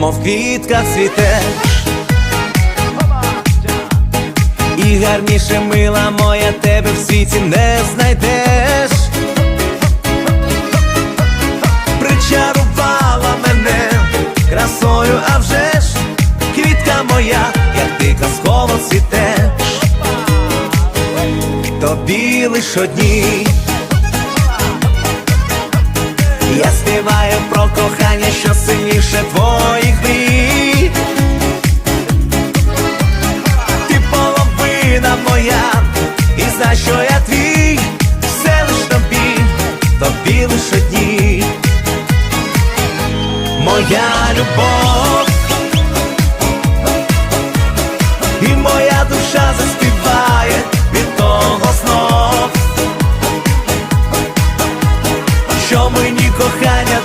мов квітка цвітеш. І гарніше мила моя тебе в світі не знайдеш. Причарувала мене красою, а вже ж квітка моя, як ти казково цвітеш. Тобі лиш одній. Я співаю про кохання, що сильніше твоїх моя, і знай, що я твій, все лиш тобі, тобі лиш одній. Моя любов, і моя душа заспіває від того знов, що мені кохання